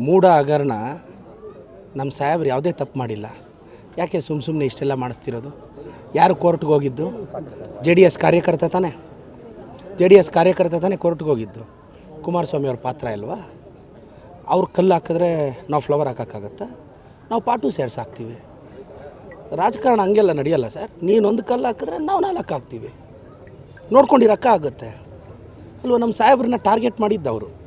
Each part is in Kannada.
ಮೂಢ ಹಗರಣ ನಮ್ಮ ಸಾಹೇಬ್ರು ಯಾವುದೇ ತಪ್ಪು ಮಾಡಿಲ್ಲ. ಯಾಕೆ ಸುಮ್ಮ ಸುಮ್ಮನೆ ಇಷ್ಟೆಲ್ಲ ಮಾಡಿಸ್ತಿರೋದು? ಯಾರು ಕೋರ್ಟ್ಗೆ ಹೋಗಿದ್ದು? ಜೆ ಡಿ ಎಸ್ ಕಾರ್ಯಕರ್ತ ತಾನೇ? ಜೆ ಡಿ ಎಸ್ ಕಾರ್ಯಕರ್ತ ತಾನೇ ಕೋರ್ಟ್ಗೆ ಹೋಗಿದ್ದು? ಕುಮಾರಸ್ವಾಮಿ ಅವ್ರ ಪಾತ್ರ ಇಲ್ವಾ? ಅವ್ರು ಕಲ್ಲು ಹಾಕಿದ್ರೆ ನಾವು ಫ್ಲವರ್ ಹಾಕೋಕ್ಕಾಗತ್ತಾ? ನಾವು ಪಾಟು ಸೇರ್ಸಾಕ್ತೀವಿ ರಾಜಕಾರಣ ಹಂಗೆಲ್ಲ ನಡೆಯಲ್ಲ ಸರ್. ನೀನೊಂದು ಕಲ್ಲು ಹಾಕಿದ್ರೆ ನಾವು ನಾಲ್ಕು ಹಾಕ್ತೀವಿ. ನೋಡ್ಕೊಂಡಿರಕ್ಕ ಆಗುತ್ತೆ. ಅಲ್ವ? ನಮ್ಮ ಸಾಹೇಬ್ರನ್ನ ಟಾರ್ಗೆಟ್ ಮಾಡಿದ್ದವರು.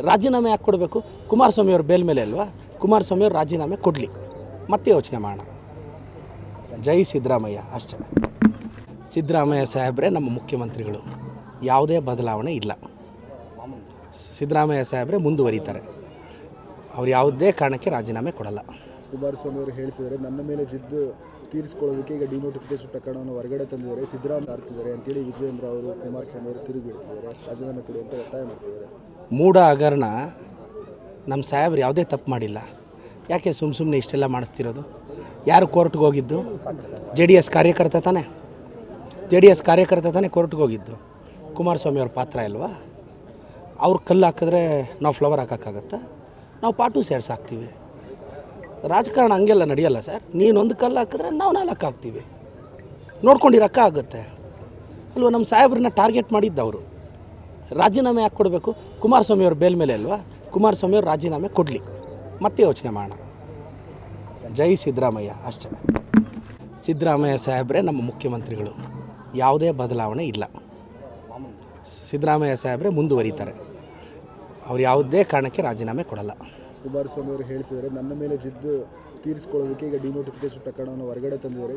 ರಾಜೀನಾಮೆ ಯಾಕೆ ಕೊಡಬೇಕು? ಕುಮಾರಸ್ವಾಮಿ ಅವ್ರ ಬೇಲ್ ಮೇಲೆ ಅಲ್ವಾ? ಕುಮಾರಸ್ವಾಮಿ ಅವ್ರು ರಾಜೀನಾಮೆ ಕೊಡಲಿ. ಮತ್ತೆ ಯೋಚನೆ ಮಾಡೋಣ. ಜೈ ಸಿದ್ದರಾಮಯ್ಯ. ಅಷ್ಟೇ. ಸಿದ್ದರಾಮಯ್ಯ ಸಾಹೇಬ್ರೆ ನಮ್ಮ ಮುಖ್ಯಮಂತ್ರಿಗಳು. ಯಾವುದೇ ಬದಲಾವಣೆ ಇಲ್ಲ. ಸಿದ್ದರಾಮಯ್ಯ ಸಾಹೇಬ್ರೆ ಮುಂದುವರಿತಾರೆ. ಅವ್ರು ಯಾವುದೇ ಕಾರಣಕ್ಕೆ ರಾಜೀನಾಮೆ ಕೊಡಲ್ಲ. ಕುಮಾರಸ್ವಾಮಿ ಅವರು ಹೇಳ್ತಿದ್ದಾರೆ, ನನ್ನ ಮೇಲೆ ಜಿದ್ದು ತೀರಿಸ್ಕೊಳ್ಳೋದಕ್ಕೆ ಈಗ ಡಿನೋಟಿಫಿಕೇಶನ್ ಪ್ರಕರಣವನ್ನು ಹೊರಗಡೆ ತಂದಿದ್ದಾರೆ. ಸಿದ್ದರಾಮಯ್ಯ ಆಡ್ತಿದ್ದಾರೆ ಅಂತೇಳಿ ವಿಜಯೇಂದ್ರ ಅವರು ಕುಮಾರಸ್ವಾಮಿ ಅವರು ತಿರುಗಿ ಬಿಡ್ತಿದ್ದಾರೆ ರಾಜೀನಾಮೆ ಕೊಡಿ ಅಂತ ಒತ್ತಾಯ ಮಾಡ್ತಿದ್ದಾರೆ. ಮೂಢ ಹಗರಣ ನಮ್ಮ ಸಾಹೇಬ್ರು ಯಾವುದೇ ತಪ್ಪು ಮಾಡಿಲ್ಲ. ಯಾಕೆ ಸುಮ್ಮ ಸುಮ್ಮನೆ ಇಷ್ಟೆಲ್ಲ ಮಾಡಿಸ್ತಿರೋದು? ಯಾರು ಕೋರ್ಟ್ಗೆ ಹೋಗಿದ್ದು? ಜೆ ಡಿ ಎಸ್ ಕಾರ್ಯಕರ್ತ ತಾನೇ. ಜೆ ಡಿ ಎಸ್ ಕಾರ್ಯಕರ್ತ ತಾನೇ ಕೋರ್ಟ್ಗೆ ಹೋಗಿದ್ದು. ಕುಮಾರಸ್ವಾಮಿ ಅವ್ರ ಪಾತ್ರ ಇಲ್ವಾ? ಅವ್ರು ಕಲ್ಲು ಹಾಕಿದ್ರೆ ನಾವು ಫ್ಲವರ್ ಹಾಕೋಕ್ಕಾಗತ್ತಾ? ನಾವು ಪಾಟು ಸೇರ್ಸ್ ಹಾಕ್ತೀವಿ. ರಾಜಕಾರಣ ಹಂಗೆಲ್ಲ ನಡೆಯಲ್ಲ ಸರ್? ನೀನೊಂದು ಕಲ್ಲು ಹಾಕಿದ್ರೆ ನಾವು ನಾಲ್ಕು ಹಾಕ್ತೀವಿ. ನೋಡ್ಕೊಂಡಿರಕ್ಕ ಆಗುತ್ತೆ. ಅಲ್ವಾ? ನಮ್ಮ ಸಾಹೇಬ್ರನ್ನ ಟಾರ್ಗೆಟ್ ಮಾಡಿದ್ದವರು ರಾಜೀನಾಮೆ ಯಾಕೆ ಕೊಡಬೇಕು? ಕುಮಾರಸ್ವಾಮಿ ಅವ್ರ ಬೇಲ್ ಮೇಲೆ ಅಲ್ವಾ? ಕುಮಾರಸ್ವಾಮಿ ಅವರು ರಾಜೀನಾಮೆ ಕೊಡಲಿ. ಮತ್ತೆ ಯೋಚನೆ ಮಾಡೋಣ. ಜೈ ಸಿದ್ದರಾಮಯ್ಯ. ಅಷ್ಟೇ. ಸಿದ್ದರಾಮಯ್ಯ ಸಾಹೇಬ್ರೆ ನಮ್ಮ ಮುಖ್ಯಮಂತ್ರಿಗಳು. ಯಾವುದೇ ಬದಲಾವಣೆ ಇಲ್ಲ. ಸಿದ್ದರಾಮಯ್ಯ ಸಾಹೇಬ್ರೆ ಮುಂದುವರಿತಾರೆ. ಅವ್ರು ಯಾವುದೇ ಕಾರಣಕ್ಕೆ ರಾಜೀನಾಮೆ ಕೊಡಲ್ಲ. ಕುಮಾರಸ್ವಾಮಿ ಅವರು ಹೇಳ್ತಿದ್ದಾರೆ ನನ್ನ ಮೇಲೆ ಜಿದ್ದು ತೀರಿಸ್ಕೊಳ್ಳೋದಕ್ಕೆ ಈಗ ಡಿನೋಟಿಫಿಕೇಶನ್ ಪ್ರಕರಣವನ್ನು ಹೊರಗಡೆ ತಂದಿದ್ದಾರೆ.